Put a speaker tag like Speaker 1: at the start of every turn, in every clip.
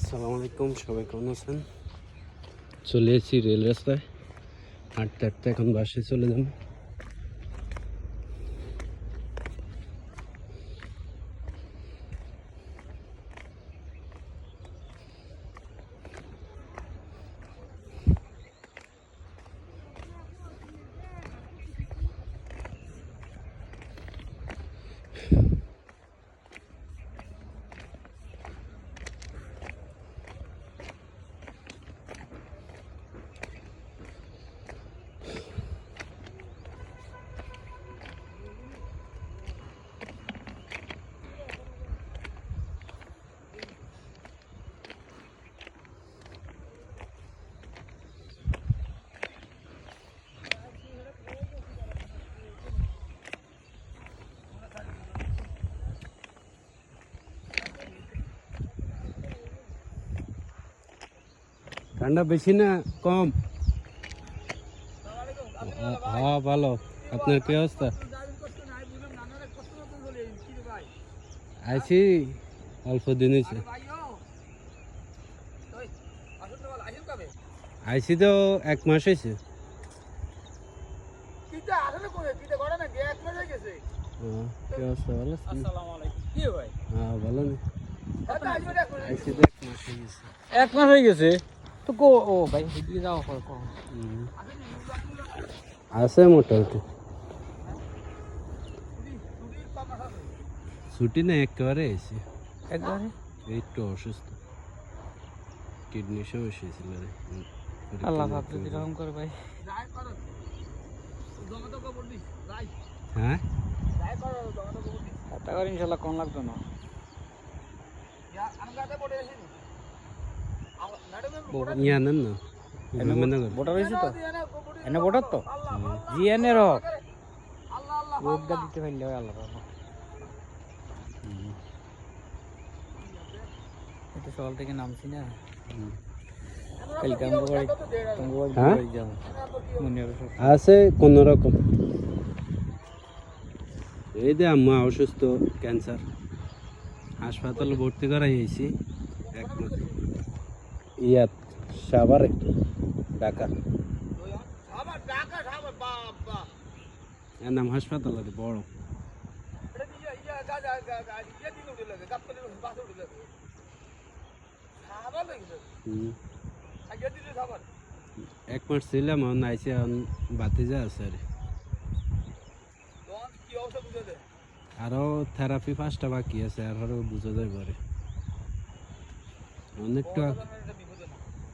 Speaker 1: আসসালামু আলাইকুম, সবাই কেমন আছেন? চলে এসেছি রেল রাস্তায়। হাঁটতে হাঁটতে এখন বাসে চলে যাব। ঠান্ডা বেশি না কম। হ্যাঁ ভালো। আপনার কি অবস্থা? আইছি অল্প দিন হয়েছে আইছি তো এক মাস হয়েছে হ্যাঁ? হ্যাঁ এক মাস হয়ে গেছে।
Speaker 2: এক মাস হয়ে গেছে? তো কো ও ভাই এদিকে যাও কো কো
Speaker 1: হুম। আছে মোটামুটি ছুটি না একেবারে এসে
Speaker 2: একবারে
Speaker 1: একটু অসুস্থ কিডনি সমস্যা হয়েছিল রে
Speaker 2: আল্লাহ
Speaker 1: নিরীক্ষা
Speaker 2: যদি
Speaker 1: করে।
Speaker 2: করে ভাই
Speaker 1: হ্যাঁ
Speaker 2: টাকা ইনশাল্লাহ কম লাগতো না
Speaker 1: নেন না।
Speaker 2: ভোটার হয়েছে তো? এনে ভোটার তো? জি ভোটটা দিতে পারলে হয় আল্লাহ এটা সকাল থেকে নামছি না।
Speaker 1: হ্যাঁ? আছে কোন রকম। এই যে আম্মা অসুস্থ ক্যান্সার। হাসপাতালে ভর্তি করাই হয়েছি। এক মাস। ইয়াত সাভারে ঢাকা এর নাম হাসপাতাল আর বড়। এক মাস ছিলাম, এখন বাতি যা আছে আর আরও থেরাপি পাঁচটা বাকি আছে, আর বুঝা যায় পরে অনেকটা।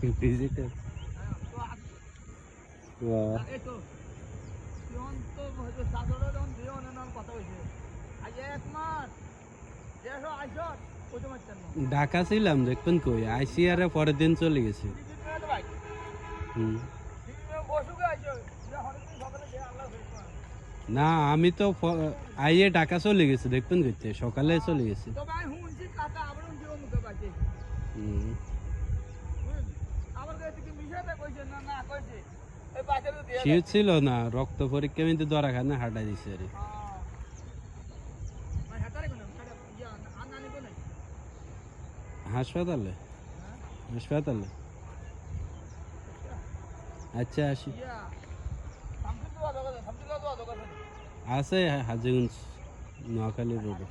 Speaker 1: ভিজিটার ঢাকা ছিলাম, দেখবেন কই? আইসি আর পরের দিন চলে গেছে। হুম। না, আমি তো আইয়ে ঢাকা চলে গেছে, দেখবেন কইতে সকালে চলে গেছে। হুম। শীত ছিল না রক্ত পরীক্ষা কিন্তু দরা খানে হাঁটা দিছে আরে হাসপাতালে? হাসপাতালে? আচ্ছা আসি। আছে হাজিগঞ্জ নোয়াখালী রোডে।